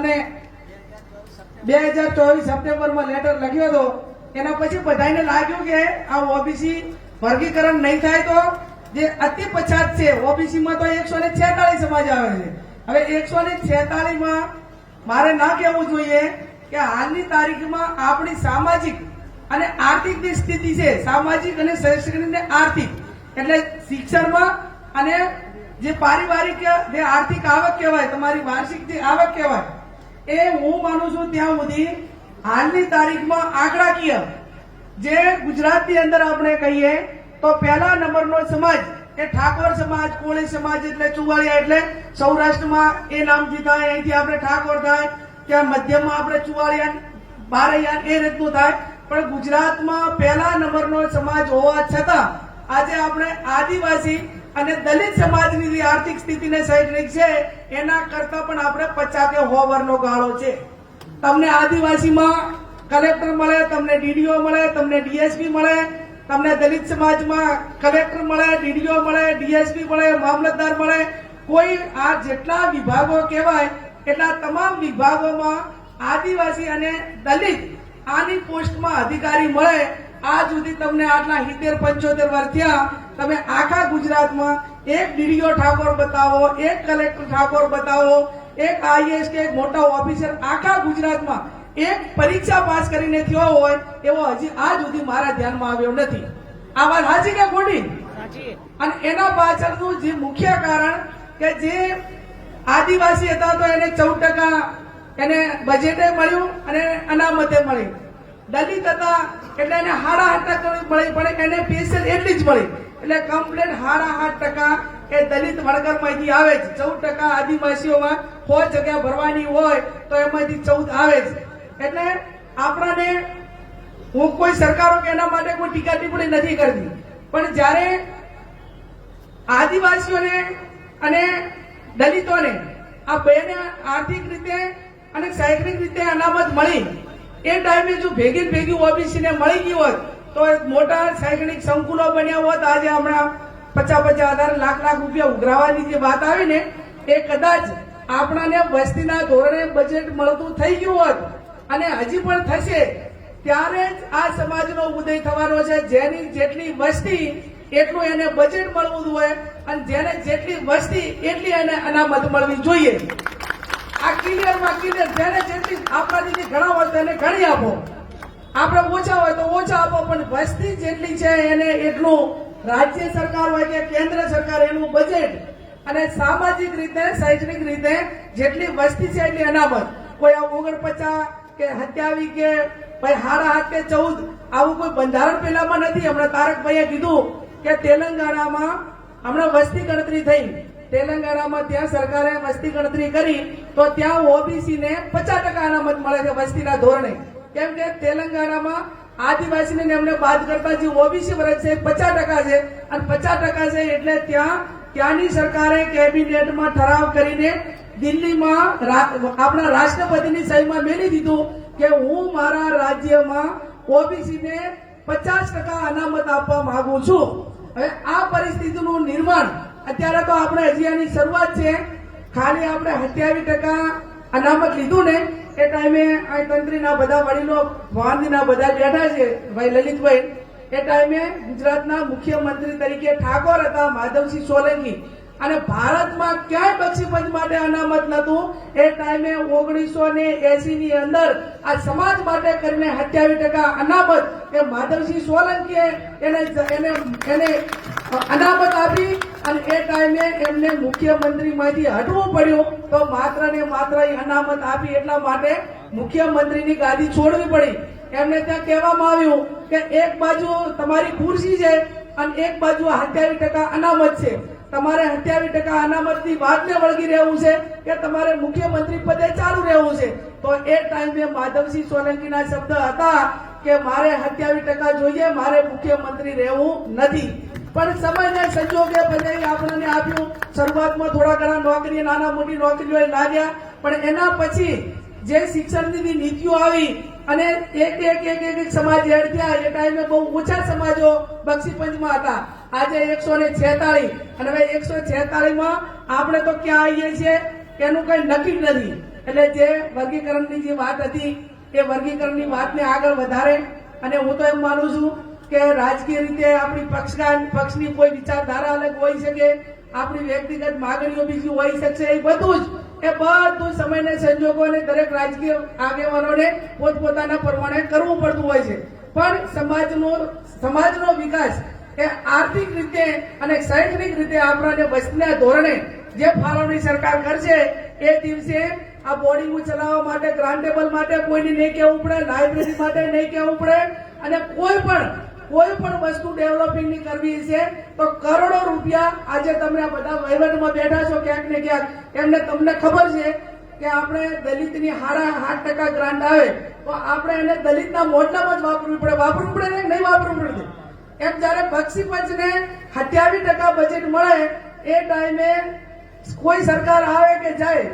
સરકારને બે હજાર ચોવીસ સપ્ટેમ્બરમાં લેટર લખ્યો હતો. એના પછી બધાને લાગ્યું કે આ ઓબીસી વર્ગીકરણ નહીં થાય તો જે અતિ પછાત છે ઓબીસીમાં તો એકસો ને છેતાલીસ સમાજ આવે છે. હવે એકસો ને છેતાલીસમાં મારે ના કહેવું જોઈએ કે હાલની તારીખમાં આપણી સામાજિક અને આર્થિક સ્થિતિ છે, સામાજિક અને શૈક્ષણિક અને આર્થિક. એટલે શિક્ષણમાં અને જે પારિવારિક જે આર્થિક આવક કહેવાય, તમારી વાર્ષિક જે આવક કહેવાય એ હું માનું છું ત્યાં સુધી હાલની તારીખમાં આંકડાકીય જે ગુજરાતની અંદર આપણે કહીએ, તો પહેલા નંબરનો સમાજ એ ઠાકોર સમાજ, કોળી સમાજ એટલે ચુવાડિયા એટલે સૌરાષ્ટ્રમાં એ નામથી થાય અહીંથી આપણે ઠાકોર થાય, ત્યાં મધ્યમાં આપણે ચુવાડિયા બારૈયા એ રીતનું થાય. પણ ગુજરાતમાં પહેલા નંબરનો સમાજ હોવા છતાં આજે આપણે આદિવાસી અને દલિત સમાજની જે આર્થિક સ્થિતિ ને શૈક્ષણિક છે, એના કરતા પણ આપણે પચાસ કે સો ગાળો છે. તમને આદિવાસીમાં કલેક્ટર મળે, તમને ડીડીઓ મળે, તમને ડીએસપી મળે, તમને દલિત સમાજમાં કલેક્ટર મળે, ડીડીઓ મળે, ડીએસપી મળે, મામલતદાર મળે, કોઈ આ જેટલા વિભાગો કહેવાય, એટલા તમામ વિભાગોમાં આદિવાસી અને દલિત આની પોસ્ટમાં અધિકારી મળે આજ સુધી તમને આટલા સિત્તેર પંચોતેર વર્ષ થયા તમે આખા ગુજરાતમાં એક ડીડીઓ ઠાકોર બતાવો એક કલેક્ટર ઠાકોર બતાવો એક આઈએસ કે એક મોટા ઓફિસર આખા ગુજરાતમાં એક પરીક્ષા પાસ કરીને થયો હોય એવો હજી આજ સુધી મારા ધ્યાનમાં આવ્યો નથી. આ વાત હાજી કે ખોટી? અને એના પાછળનું જે મુખ્ય કારણ કે જે આદિવાસી હતા તો એને ચૌદ ટકા એને બજેટે મળ્યું અને અનામતે મળી. દલિત હતા, એટલે એને હાડા આઠ ટકા મળી, પણ એને પેન્શન એટલી જ મળી. એટલે કમ્પ્લેટ હાડા આઠ ટકા એ દલિત વર્ગમાંથી આવે છે ચૌદ ટકા આદિવાસીઓમાં સો જગ્યા ભરવાની હોય તો એમાંથી ચૌદ આવે છે એટલે આપણાને, હું કોઈ સરકારો કે એના માટે કોઈ ટીકા ટિપ્પણી નથી કરતી. પણ જ્યારે આદિવાસીઓને અને દલિતોને આ બેને આર્થિક રીતે અને શૈક્ષણિક રીતે અનામત મળી એ ટાઈમે જો ભેગી ભેગી ઓબીસીને મળી ગયું હોત તો મોટા શૈક્ષણિક સંકુલો બન્યા હોત, આજે હમણાં પચાસ પચાસ હજાર, લાખ લાખ રૂપિયા ઉઘરાવાની જે વાત આવી ને, એ કદાચ આપણાને વસ્તીના ધોરણે બજેટ મળતું થઈ ગયું હોત, અને હજી પણ થશે, ત્યારે જ આ સમાજનો ઉદય થવાનો છે. જેની જેટલી વસ્તી એટલું એને બજેટ મળવું જોઈએ, અને જેને જેટલી વસ્તી, એટલી એને અનામત મળવી જોઈએ. આ ક્લિયર, જેને જેટલી આપણાથી ઘણા હોય તો એને ઘણી આપો. આપણે ઓછા હોય તો ઓછા આપો, પણ વસ્તી જેટલી છે એને એટલું રાજ્ય સરકાર હોય કે કેન્દ્ર સરકાર એનું બજેટ અને સામાજિક રીતે, શૈક્ષણિક રીતે જેટલી વસ્તી છે એટલી અનામત. કોઈ ઓગણપચાસ કે સત્યાવીસ કે ભાઈ હારા હાથ કે ચૌદ, આવું કોઈ બંધારણ પેલામાં નથી. હમણાં તારકભાઈએ કીધું કે તેલંગાણામાં હમણાં વસ્તી ગણતરી થઈ. તેલંગાણામાં ત્યાં સરકારે વસ્તી ગણતરી કરી, તો ત્યાં ઓબીસી ને પચાસ ટકા અનામત મળે છે વસ્તીના ધોરણે. કેમ કે તેલંગાણામાં આદિવાસીને એમને બાદ કરતા જે ઓબીસી વર્ગ છે પચાસ ટકા છે. અને પચાસ ટકા છે એટલે ત્યાં ત્યાંની સરકારે કેબિનેટમાં ઠરાવ કરીને દિલ્હીમાં આપણા રાષ્ટ્રપતિની સહીમાં મેળવી દીધું કે હું મારા રાજ્યમાં ઓબીસી ને પચાસ ટકા અનામત આપવા માંગુ છું. હવે આ પરિસ્થિતિનું નિર્માણ અત્યારે તો આપણે હજી આની શરૂઆત છે. ખાલી આપણે સત્યાવીસ ટકા અનામત લીધું ને, એ ટાઈમે આ તંત્રીના બધા વડીલો ભવાનીના બધા બેઠા છે, ભાઈ લલિતભાઈ. એ ટાઈમે ગુજરાતના મુખ્યમંત્રી તરીકે ઠાકોર હતા, માધવસિંહ સોલંકી. અને ભારતમાં ક્યાંય બક્ષીપંચ માટે અનામત નતું એ ટાઈમે ઓગણીસો ને એસી ની અંદર આ સમાજ માટે કરીને સત્યાવીસ ટકા અનામત એ માધવસિંહ સોલંકીએ એને એને એને અનામત આપી અને એ ટાઈમે એમને મુખ્યમંત્રી માંથી હટવું પડ્યું તો માત્ર ને માત્ર અનામત આપી એટલા માટે મુખ્યમંત્રીની ગાદી છોડવી પડી. એમને ત્યાં કહેવામાં આવ્યું કે એક બાજુ તમારી ખુરશી છે અને એક બાજુ સત્યાવીસ ટકા અનામત છે. તમારે સત્યાવીસ ટકા અનામતની વાતને વળગી રહેવું છે કે તમારે મુખ્યમંત્રી પદે ચાલુ રહેવું છે. તો એ ટાઈમે માધવસિંહ સોલંકીના શબ્દ હતા કે મારે સત્યાવીસ ટકા જોઈએ, મારે મુખ્યમંત્રી રહેવું નથી. પણ સમયને સંજોગે બધાએ આપણને આપ્યું. શરૂઆતમાં થોડા ઘણા નોકરી નાના મોટી નોકરીઓ લાગ્યા, પણ એના પછી જે શિક્ષણની નીતિઓ આવી અને એક એક એક એક સમાજ એડ થયા, એ ટાઈમે બહુ ઓછા સમાજો બક્ષીપંચમાં હતા. આજે એકસો ને છેતાળીસ. અને હવે એકસો છેતાળીસમાં આપણે તો ક્યાં આવીએ છીએ? એનું કઈ નક્કી નથી. એટલે જે વર્ગીકરણની જે વાત હતી, એ વર્ગીકરણની વાતને આગળ વધારે. અને હું તો એમ માનું છું કે રાજકીય રીતે આપણી પક્ષના પક્ષની કોઈ વિચારધારા અલગ હોઈ શકે, આપણી વ્યક્તિગત માગણીઓ બીજી હોઈ શકશે, એ બધું જ એ બધું સમયને સંજોગોને દરેક રાજકીય આગેવાનોને પોતપોતાના પ્રમાણે કરવું પડતું હોય છે. પણ સમાજનો સમાજનો વિકાસ એ આર્થિક રીતે અને શૈક્ષણિક રીતે આપણાને વસ્તીના ધોરણે જે ફાળવણી સરકાર કરશે, એ દિવસે આ બોર્ડિંગ ચલાવવા માટે ગ્રાન્ડ ટેબલ માટે કોઈને નહીં કહેવું પડે, લાઇબ્રેરી માટે નહીં કહેવું પડે અને કોઈ પણ કોઈ પણ વસ્તુ ડેવલપિંગની કરવી છે, તો કરોડો રૂપિયા આજે તમે આ બધા વહીવટમાં બેઠા છો ક્યાંક ને ક્યાંક. એમને તમને ખબર છે કે આપણે દલિતની હાડા આઠ ટકા ગ્રાન્ટ આવે, તો આપણે એને દલિતના મોઢામાં જ વાપરવી પડે. વાપરવું પડે ને નહીં વાપરવું પડે. એમ જયારે બક્ષી પંચને અઠ્યાવીસ ટકા બજેટ મળે, એ ટાઈમે કોઈ સરકાર આવે કે જાય.